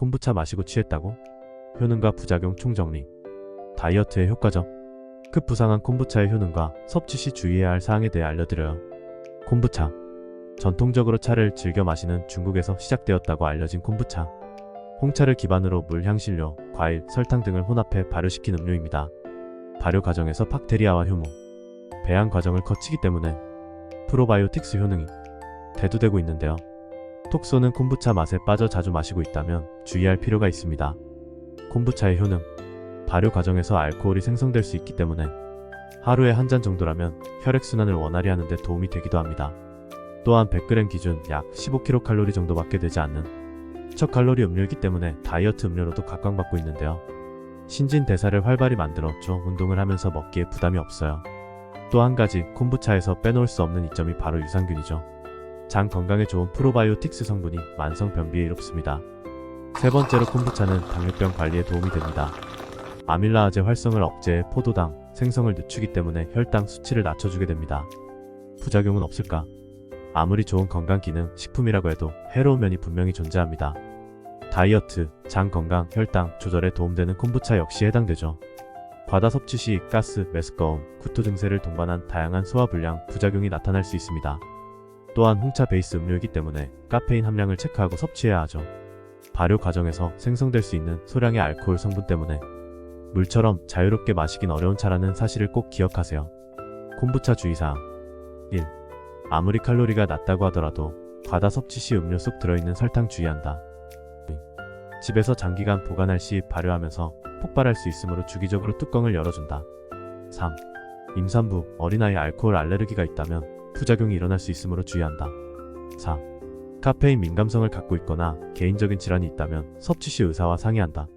콤부차 마시고 취했다고? 효능과 부작용 총정리. 다이어트에 효과적. 급부상한 콤부차의 효능과 섭취 시 주의해야 할 사항에 대해 알려드려요. 콤부차. 전통적으로 차를 즐겨 마시는 중국에서 시작되었다고 알려진 콤부차. 홍차를 기반으로 물, 향신료, 과일, 설탕 등을 혼합해 발효시킨 음료입니다. 발효 과정에서 박테리아와 효모, 배양 과정을 거치기 때문에 프로바이오틱스 효능이 대두되고 있는데요. 톡소는 콤부차 맛에 빠져 자주 마시고 있다면 주의할 필요가 있습니다. 콤부차의 효능 발효 과정에서 알코올이 생성될 수 있기 때문에 하루에 한 잔 정도라면 혈액순환을 원활히 하는데 도움이 되기도 합니다. 또한 100g 기준 약 15kcal 정도밖에 되지 않는 첫 칼로리 음료이기 때문에 다이어트 음료로도 각광받고 있는데요. 신진 대사를 활발히 만들어줘 운동을 하면서 먹기에 부담이 없어요. 또 한 가지 콤부차에서 빼놓을 수 없는 이점이 바로 유산균이죠. 장 건강에 좋은 프로바이오틱스 성분이 만성 변비에 이롭습니다. 세 번째로 콤부차는 당뇨병 관리에 도움이 됩니다. 아밀라아제 활성을 억제해 포도당 생성을 늦추기 때문에 혈당 수치를 낮춰주게 됩니다. 부작용은 없을까? 아무리 좋은 건강 기능 식품이라고 해도 해로운 면이 분명히 존재합니다. 다이어트, 장 건강, 혈당 조절에 도움되는 콤부차 역시 해당되죠. 과다 섭취 시 가스, 메스꺼움, 구토 증세를 동반한 다양한 소화 불량, 부작용이 나타날 수 있습니다. 또한 홍차 베이스 음료이기 때문에 카페인 함량을 체크하고 섭취해야 하죠. 발효 과정에서 생성될 수 있는 소량의 알코올 성분 때문에 물처럼 자유롭게 마시긴 어려운 차라는 사실을 꼭 기억하세요. 콤부차 주의사항 1. 아무리 칼로리가 낮다고 하더라도 과다 섭취 시 음료 속 들어있는 설탕 주의한다. 2. 집에서 장기간 보관할 시 발효하면서 폭발할 수 있으므로 주기적으로 뚜껑을 열어준다. 3. 임산부, 어린아이 알코올 알레르기가 있다면 부작용이 일어날 수 있으므로 주의한다. 4. 카페인 민감성을 갖고 있거나 개인적인 질환이 있다면 섭취 시 의사와 상의한다.